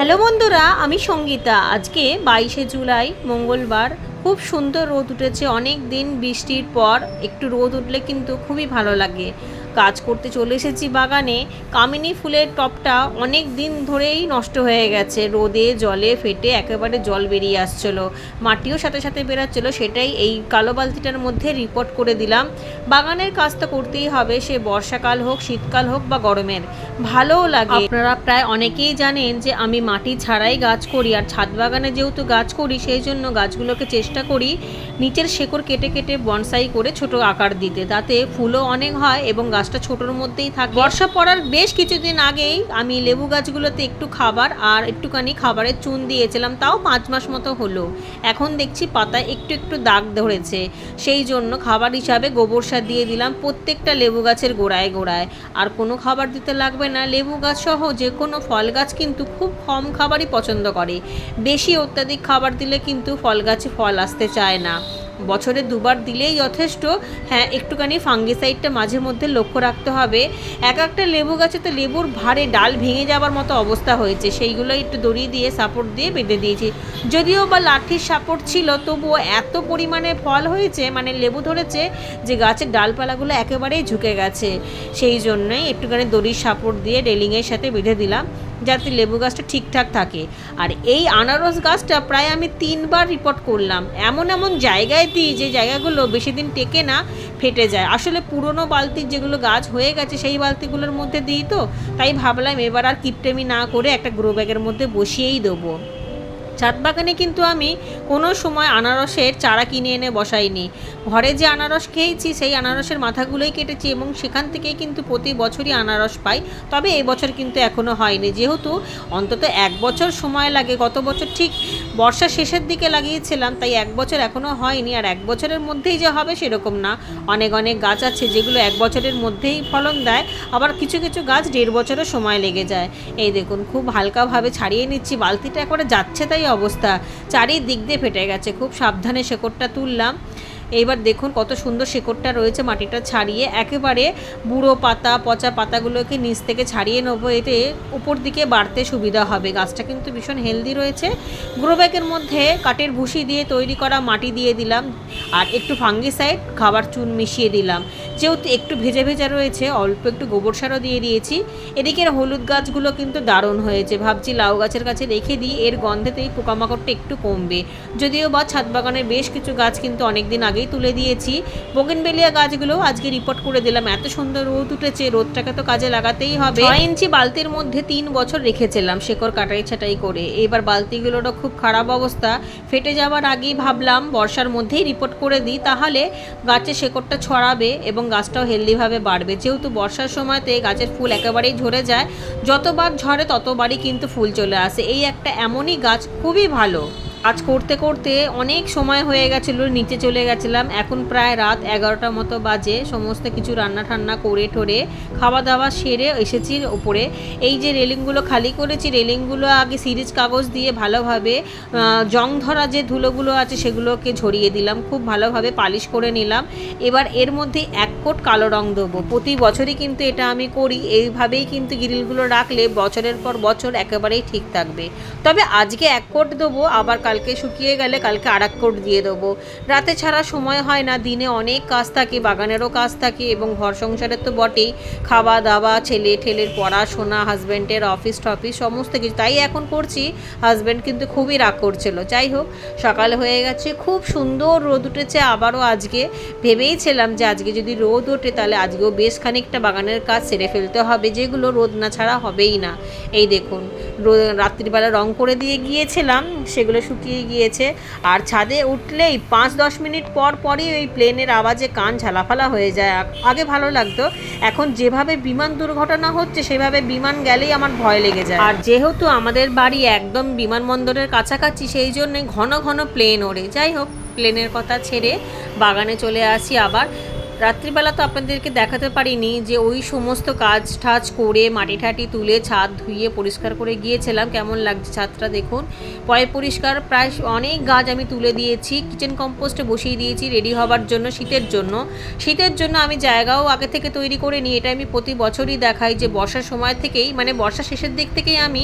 Hello বন্ধুরা, আমি সঙ্গীতা। আজকে বাইশে জুলাই, মঙ্গলবার। খুব সুন্দর রোদ উঠেছে, অনেক দিন বৃষ্টির পর। একটু রোদ উঠলে কিন্তু খুবই ভালো লাগে। কাজ করতে চলে এসেছি বাগানে। কামিনী ফুলের টপটা অনেক দিন ধরেই নষ্ট হয়ে গেছে। রোদে, জলে ফেটে একেবারে জল বেরিয়ে আসছিল। মাটিও সাথে সাথে বেরাচ্ছিল, সেটাই এই কালো বালতিটার মধ্যে রিপোর্ট করে দিলাম। বাগানের কাজ তো করতেই হবে, সে বর্ষাকাল হোক, শীতকাল হোক বা গরমের। ভালোও লাগে। আপনারা প্রায় অনেকেই জানেন যে আমি মাটি ছাড়াই গাছ করি, আর ছাদ বাগানে যেহেতু গাছ করি, সেই জন্য গাছগুলোকে চেষ্টা করি নিচের শেকড় কেটে কেটে বনসাই করে ছোট আকার দিতে। তাতে ফুলও অনেক হয় এবং গাছটা ছোটোর মধ্যেই থাকে। বর্ষা পড়ার বেশ কিছুদিন আগেই আমি লেবু গাছগুলোতে একটু খাবার আর একটুখানি খাবারের চুন দিয়েছিলাম, তাও পাঁচ মাস মতো হলো। এখন দেখছি পাতায় একটু একটু দাগ ধরেছে। সেই জন্য খাবার হিসাবে গোবর সার দিয়ে দিলাম প্রত্যেকটা লেবু গাছের গোড়ায় গোড়ায়। আর কোনো খাবার দিতে লাগবে না। লেবু গাছ সহ যে কোনো ফল গাছ কিন্তু খুব কম খাবারই পছন্দ করে। বেশি অত্যাধিক খাবার দিলে কিন্তু ফল গাছে ফল আসতে চায় না। বছরে দুবার দিলেই যথেষ্ট। হ্যাঁ একটুখানি ফাঙ্গিসাইডটা মাঝে মধ্যে লক্ষ্য রাখতে হবে। এক একটা লেবু গাছে তো লেবুর ভারে ডাল ভেঙে যাবার মতো অবস্থা হয়েছে। সেইগুলো একটু দড়ি দিয়ে, সাপোর্ট দিয়ে বেঁধে দিয়েছি। যদিও বা লাঠির সাপোর্ট ছিল, তবুও এত পরিমাণে ফল হয়েছে মানে লেবু ধরেছে, যে গাছের ডালপালাগুলো একেবারেই ঝুঁকে গেছে। সেই জন্যই একটুখানি দড়ির সাপোর্ট দিয়ে রেলিংয়ের সাথে বেঁধে দিলাম। যাতে লেবু গাছটা ঠিকঠাক থাকে। আর এই আনারস গাছটা প্রায় আমি তিনবার রিপোর্ট করলাম। এমন এমন জায়গায় দিই যে জায়গাগুলো বেশি দিন টেকে না, ফেটে যায়। আসলে পুরনো বালতির যেগুলো গাছ হয়ে গেছে সেই বালতিগুলোর মধ্যে দিই তো। তাই ভাবলাম এবার আর কিপটেমি না করে একটা গ্রো ব্যাগের মধ্যে বসিয়েই দেবো। ছাদ বাগানে কিন্তু আমি কোনো সময় আনারসের চারা কিনে এনে বসাইনি। ঘরে যে আনারস খেয়েছি, সেই আনারসের মাথাগুলোই কেটেছি এবং সেখান থেকেই কিন্তু প্রতি বছরই আনারস পাই। তবে এই বছর কিন্তু এখনও হয়নি। যেহেতু অন্তত এক বছর সময় লাগে, গত বছর ঠিক বর্ষা শেষের দিকে লাগিয়েছিলাম, তাই এক বছর এখনও হয়নি। আর এক বছরের মধ্যেই যে হবে সেরকম না। অনেক অনেক গাছ আছে যেগুলো এক বছরের মধ্যেই ফলন দেয়। আবার কিছু কিছু গাছ দেড় বছরও সময় লেগে যায়। এই দেখুন, খুব হালকাভাবে ছাড়িয়ে নিচ্ছি। বালতিটা একবারে যাচ্ছে তাই অবস্থা। চারিদিক দিয়ে ফেটে গেছে। খুব সাবধানে শেকড়টা তুললাম। এইবার দেখুন কত সুন্দর শেকড়টা রয়েছে মাটিটা ছাড়িয়ে। একেবারে বুড়ো পাতা, পচা পাতাগুলোকে নিচ থেকে ছাড়িয়ে নেব। এতে উপর দিকে বাড়তে সুবিধা হবে। গাছটা কিন্তু ভীষণ হেলদি রয়েছে। গ্রো ব্যাগের মধ্যে কাঠের ভুসি দিয়ে তৈরি করা মাটি দিয়ে দিলাম। আর একটু ফাঙ্গিসাইড, খাবার চুন মিশিয়ে দিলাম। যেহেতু একটু ভেজা ভেজা রয়েছে, অল্প একটু গোবর সারও দিয়ে দিয়েছি। এদিকের হলুদ গাছগুলো কিন্তু দারুণ হয়েছে। ভাবছি লাউ গাছের কাছে রেখে দিই। এর গন্ধেতেই পোকামাকড়টা একটু কমবে। যদিও বা ছাদ বাগানের বেশ কিছু গাছ কিন্তু অনেক দিন আগেই তুলে দিয়েছি। বোগেনবেলিয়া গাছগুলো আজকে রিপোর্ট করে দিলাম। এত সুন্দর রোদ উঠেছে, রোদটাকে তো কাজে লাগাতেই হবে। ছয় ইঞ্চি বালতির মধ্যে তিন বছর রেখেছিলাম শেকড় কাটাই ছাটাই করে। এবার বালতিগুলোরও খুব খারাপ অবস্থা। ফেটে যাওয়ার আগেই ভাবলাম, বর্ষার মধ্যেই রিপোর্ট করে দিই, তাহলে গাছে শেকড়টা ছড়াবে এবং গাছটাও হেলদিভাবে বাড়বে। যেহেতু বর্ষার সময়তে গাছের ফুল একেবারেই ঝরে যায়, যতবার ঝরে ততবারই কিন্তু ফুল চলে আসে। এই একটা এমনই গাছ, খুবই ভালো। আজ করতে করতে অনেক সময় হয়ে গেছিল, নিচে চলে গেছিলাম। এখন প্রায় রাত এগারোটা মতো বাজে, সমস্ত কিছু রান্না ঠান্না করে ঠোরে খাওয়া দাওয়া সেরে এসেছি ওপরে। এই যে রেলিংগুলো খালি করেছি, রেলিংগুলো আগে সিরিজ কাগজ দিয়ে ভালোভাবে জং ধরা যে ধুলোগুলো আছে সেগুলোকে ঝরিয়ে দিলাম, খুব ভালোভাবে পালিশ করে নিলাম। এবার এর মধ্যে এক কোট কালো রং দেবো। প্রতি বছরই কিন্তু এটা আমি করি, এইভাবেই কিন্তু গ্রিলগুলো রাখলে বছরের পর বছর একেবারেই ঠিক থাকবে। তবে আজকে এক কোট দেবো, আবার কালকে শুকিয়ে গেলে কালকে আর এক কোট দিয়ে দেবো। রাতে ছাড়া সময় হয় না, দিনে অনেক কাজ থাকে, বাগানেরও কাজ থাকে এবং ঘর সংসারের তো বটেই। খাওয়া দাওয়া, ছেলে ঠেলের পড়াশোনা হাজব্যান্ডের অফিস টফিস সমস্ত কিছু। তাই এখন করছি হাজব্যান্ড কিন্তু খুবই রাগ করছিল। যাই হোক, সকাল হয়ে গেছে, খুব সুন্দর রোদ উঠেছে আবারও আজকে। ভেবেইছিলাম যে আজকে যদি রোদ ওঠে তাহলে আজকেও বেশ খানিকটা বাগানের কাজ সেরে ফেলতে হবে, যেগুলো রোদ না ছাড়া হবেই না। এই দেখুন রাত্রিবেলা রং করে দিয়ে গিয়েছিলাম, সেগুলো শুকিয়ে গিয়েছে। আর ছাদে উঠলেই পাঁচ দশ মিনিট পর পরই ওই প্লেনের আওয়াজে কান ঝালাফালা হয়ে যায়। আগে ভালো লাগতো। এখন যেভাবে বিমান দুর্ঘটনা হচ্ছে, সেভাবে বিমান গেলেই আমার ভয় লেগে যায়। আর যেহেতু আমাদের বাড়ি একদম বিমানবন্দরের কাছাকাছি, সেই জন্য ঘন ঘন প্লেন ওড়ে। যাই হোক, প্লেনের কথা ছেড়ে বাগানে চলে আসি আবার। রাত্রিবেলা তো আপনাদেরকে দেখাতে পারিনি যে ওই সমস্ত কাজ টাজ করে মাটি ঠাটি তুলে ছাদ ধুয়ে পরিষ্কার করে গিয়েছিলাম। কেমন লাগছে ছাদটা দেখুন। পয় পরিষ্কার প্রায় অনেক গাছ আমি তুলে দিয়েছি। কিচেন কম্পোস্টে বসিয়ে দিয়েছি রেডি হবার জন্য, শীতের জন্য। শীতের জন্য আমি জায়গাও আগে থেকে তৈরি করে নিই। এটা আমি প্রতি বছরই দেখাই যে বর্ষার সময় থেকেই মানে বর্ষা শেষের দিক থেকেই আমি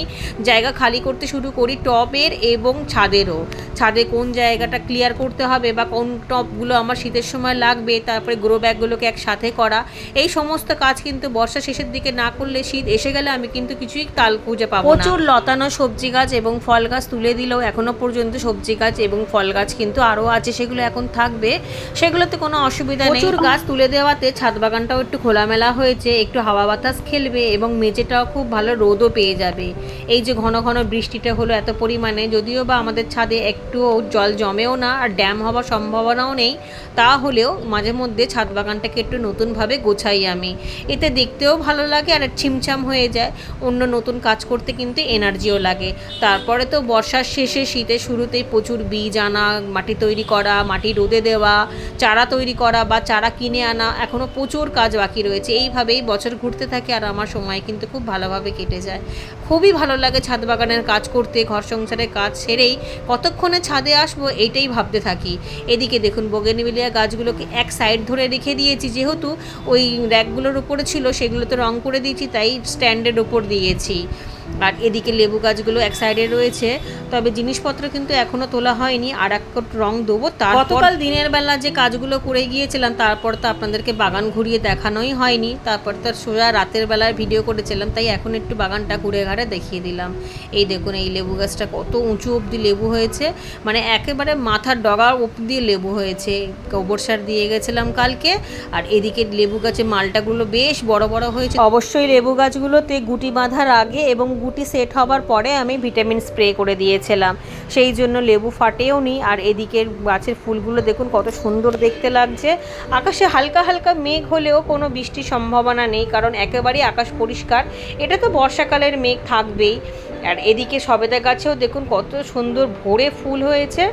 জায়গা খালি করতে শুরু করি টবের এবং ছাদেরও। ছাদে কোন জায়গাটা ক্লিয়ার করতে হবে বা কোন টপগুলো আমার শীতের সময় লাগবে, তারপরে গ্রো ব্যাগগুলোকে একসাথে করা। এই সমস্ত কাজ কিন্তু বর্ষা শেষের দিকে না করলে শীত এসে গেলে আমি কিন্তু কিছুই তাল খুঁজে পাবো প্রচুর লতানো সবজি গাছ এবং ফল গাছ তুলে দিলেও এখনও পর্যন্ত সবজি গাছ এবং ফল গাছ কিন্তু আরও আছে সেগুলো এখন থাকবে। সেগুলোতে কোনো অসুবিধা নেই। প্রচুর গাছ তুলে দেওয়াতে ছাদ বাগানটাও একটু খোলামেলা হয়েছে একটু হাওয়া বাতাস খেলবে এবং মেঝেটাও খুব ভালো রোদও পেয়ে যাবে। এই যে ঘন ঘন বৃষ্টিটা হলো এত পরিমাণে যদিও বা আমাদের ছাদে একটুও জল জমেও না আর ড্যাম হওয়ার সম্ভাবনাও নেই তাহলেও মাঝে মধ্যে ছাদ বাগানটাকে একটু নতুনভাবে গোছাই আমি। এতে দেখতেও ভালো লাগে আর ছিমছাম হয়ে যায়। অন্য নতুন কাজ করতে কিন্তু এনার্জিও লাগে। তারপরে তো বর্ষার শেষে শীতের শুরুতেই প্রচুর বীজ আনা, মাটি তৈরি করা, মাটি রোদে দেওয়া, চারা তৈরি করা বা চারা কিনে আনা, এখনও প্রচুর কাজ বাকি রয়েছে। এইভাবেই বছর ঘুরতে থাকে আর আমার সময় কিন্তু খুব ভালোভাবে কেটে যায়। খুবই ভালো লাগে ছাদ বাগানের কাজ করতে, ঘর সংসারের কাজ সেরেই কতক্ষণে ছাদে আসব এইটাই ভাবতে থাকি। এদিকে দেখুন বোগেনভিলিয়া গাছগুলোকে এক সাইড ধরে রেখে দিয়েছি যেহেতু ওই র্যাকগুলোর উপরে ছিল সেগুলোতে রং করে দিয়েছি তাই স্ট্যান্ডের ওপর দিয়েছি। আর এদিকে লেবু গাছগুলো এক সাইডে রয়েছে। তবে জিনিসপত্র কিন্তু এখনও তোলা হয়নি। আর এক কোট রং দেবো গতকাল দিনের বেলা যে কাজগুলো করে গিয়েছিলাম, তারপর তো আপনাদেরকে বাগান ঘুরিয়ে দেখানোই হয়নি। তারপর তো সোজা রাতের বেলার ভিডিও করেছিলাম, তাই এখন একটু বাগানটা ঘুরে ঘাড়ে দেখিয়ে দিলাম। এই দেখুন, এই লেবু গাছটা কত উঁচু অবধি লেবু হয়েছে। মানে একেবারে মাথার ডগা অবধি লেবু হয়েছে। গোবর সার দিয়ে গেছিলাম কালকে। আর এদিকে লেবু গাছে মালটাগুলো বেশ বড় বড় হয়েছে। অবশ্যই লেবু গাছগুলোতে গুটি বাঁধার আগে এবং গুটি সেট হবার পরে আমি ভিটামিন স্প্রে করে দিয়েছিলাম। সেই জন্য লেবু ফাটেও নি। আর এদিকের গাছের ফুলগুলো দেখুন, কত সুন্দর দেখতে লাগছে। আকাশে হালকা হালকা মেঘ হলেও কোনো বৃষ্টির সম্ভাবনা নেই, কারণ একেবারেই আকাশ পরিষ্কার। এটা তো বর্ষাকালের মেঘ থাকবেই। আর এদিকে সবেদা গাছেও দেখুন, কত সুন্দর ভোরে ফুল হয়েছে।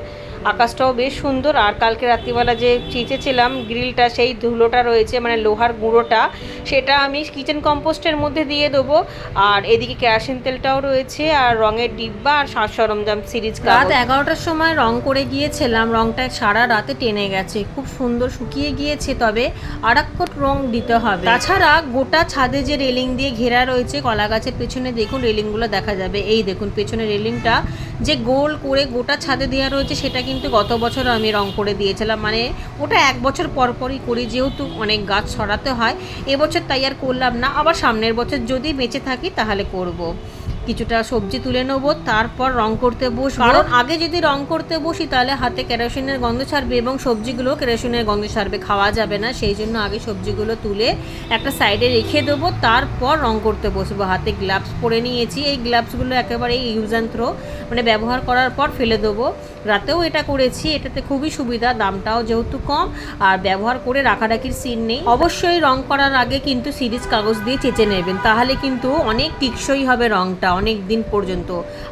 আকাশটাও বেশ সুন্দর। আর কালকে রাত্রিবেলা যে চিচেছিলাম গ্রিলটা, সেই ধুলোটা রয়েছে মানে লোহার গুঁড়োটা, সেটা আমি কিচেন কম্পোস্টের মধ্যে দিয়ে দেবো। আর এদিকে কেরাসিন তেলটাও রয়েছে, আর রঙের ডিব্বা আর সাজ সরঞ্জাম সিরিজ রাত এগারোটার সময় রং করে গিয়েছিলাম, রংটা সারা রাতে টেনে গেছে। খুব সুন্দর শুকিয়ে গিয়েছে, তবে আর রং দিতে হবে। তাছাড়া গোটা ছাদে যে রেলিং দিয়ে ঘেরা রয়েছে কলা গাছের পেছনে দেখুন রেলিংগুলো দেখা যাবে। এই দেখুন পেছনে রেলিংটা যে গোল করে গোটা ছাদে দেওয়া রয়েছে, সেটা কিন্তু গত বছর আমি রং করে দিয়েছিলাম। মানে ওটা এক বছর পরপরই করি, যেহেতু অনেক গাছ সরাতে হয়। এবছর তাই আর করলাম না। আবার সামনের বছর যদি বেঁচে থাকি, তাহলে করব। কিছুটা সবজি তুলে নেব তারপর রং করতে বসবো। কারণ আগে যদি রং করতে বসি তাহলে হাতে কেরোসিনের গন্ধ ছাড়বে এবং সবজিগুলো কেরোসিনের গন্ধ ছাড়বে খাওয়া যাবে না। সেই জন্য আগে সবজিগুলো তুলে একটা সাইডে রেখে দেবো তারপর রং করতে বসবো। হাতে গ্লাভস পরে নিয়েছি। এই গ্লাভসগুলো একেবারে ইউজ অ্যান্ড থ্রো মানে ব্যবহার করার পর ফেলে দেবো। রাতেও এটা করেছি এটাতে খুবই সুবিধা দামটাও যেহেতু কম আর ব্যবহার করে রাখারাখির সিন নেই। অবশ্যই রং করার আগে কিন্তু সিরিজ কাগজ দিয়ে চেঁচে নেবেন তাহলে কিন্তু অনেক টিকসই হবে রংটা। অনেক দিন পর্যন্ত।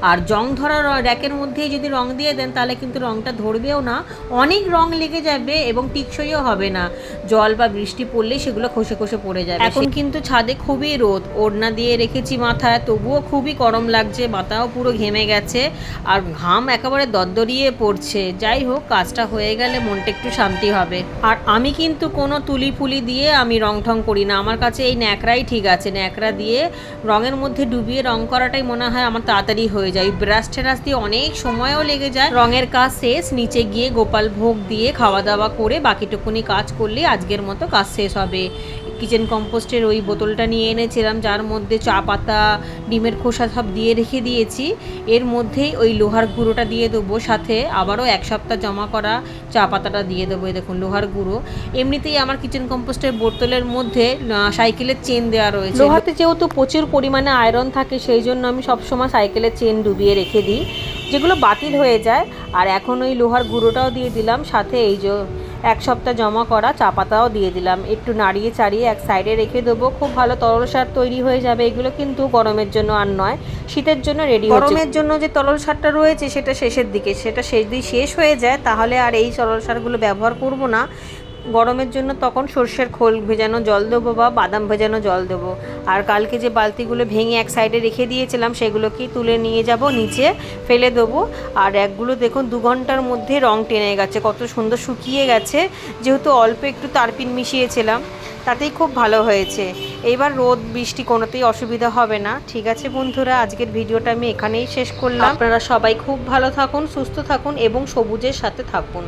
আর জং ধরা র্যাকের মধ্যেই যদি রং দিয়ে দেন তাহলে কিন্তু রংটা ধরবেও না। অনেক রং লেগে যাবে এবং টিকসইও হবে না। জল বা বৃষ্টি পড়লে সেগুলো খসে খসে পড়ে যাবে। এখন কিন্তু ছাদে খুবই রোদ। ওড়না দিয়ে রেখেছি মাথায়। তবুও খুবই গরম লাগছে। মাথাও পুরো ঘেমে গেছে। আর ঘাম একেবারে দরদরিয়ে পড়ছে। যাই হোক কাজটা হয়ে গেলে মনটা একটু শান্তি হবে। আর আমি কিন্তু কোনো তুলি ফুলি দিয়ে আমি রং ঠং করি না। আমার কাছে এই ন্যাকড়াই ঠিক আছে। ন্যাকড়া দিয়ে রঙের মধ্যে ডুবিয়ে রং করাটাই মনে হয় আমার তাড়াতাড়ি হয়ে যায়। ব্রাশ টেরাস দিয়ে অনেক সময়ও লেগে যায়। রঙের কাজ শেষ, নিচে গিয়ে গোপাল ভোগ দিয়ে খাওয়া দাওয়া করে বাকিটুকুনি কাজ করলে আজকের মতো কাজ শেষ হবে। কিচেন কম্পোস্টের ওই বোতলটা নিয়ে এনেছিলাম, যার মধ্যে চা পাতা, ডিমের খোসা সব দিয়ে রেখে দিয়েছি। এর মধ্যেই ওই লোহার গুঁড়োটা দিয়ে দেবো, সাথে আবারও এক সপ্তাহ জমা করা চা পাতাটা দিয়ে দেবো দেখুন লোহার গুঁড়ো। এমনিতেই আমার কিচেন কম্পোস্টের বোতলের মধ্যে সাইকেলের চেন দেওয়া রয়েছে। লোহাতে যেহেতু প্রচুর পরিমাণে আয়রন থাকে, সেই জন্য আমি সবসময় সাইকেলের চেন ডুবিয়ে রেখে দিই। যেগুলো বাতিল হয়ে যায়, আর এখন ওই লোহার গুঁড়োটাও দিয়ে দিলাম, সাথে এই যে এক সপ্তাহ জমা করা চা পাতাও দিয়ে দিলাম। একটু নাড়িয়ে চাড়িয়ে এক সাইডে রেখে দেবো। খুব ভালো তরল সার তৈরি হয়ে যাবে। এগুলো কিন্তু গরমের জন্য আর নয়, শীতের জন্য রেডি গরমের জন্য যে তরল সারটা রয়েছে সেটা শেষের দিকে, সেটা শেষ দিয়ে শেষ হয়ে যায়, তাহলে আর এই তরল সারগুলো ব্যবহার করব না। গরমের জন্য তখন সর্ষের খোল ভেজানো জল দেবো বা বাদাম ভেজানো জল দেবো। আর কালকে যে বালতিগুলো ভেঙে এক সাইডে রেখে দিয়েছিলাম সেগুলোকেই তুলে নিয়ে যাব, নিচে ফেলে দেবো। আর একগুলো দেখুন, দু ঘণ্টার মধ্যে রং টেনে গেছে, কত সুন্দর শুকিয়ে গেছে। যেহেতু অল্প একটু তারপিন মিশিয়েছিলাম, তাতেই খুব ভালো হয়েছে। এবার রোদ, বৃষ্টি কোনোতেই অসুবিধা হবে না। ঠিক আছে বন্ধুরা, আজকের ভিডিওটা আমি এখানেই শেষ করলাম। আপনারা সবাই খুব ভালো থাকুন, সুস্থ থাকুন এবং সবুজের সাথে থাকুন।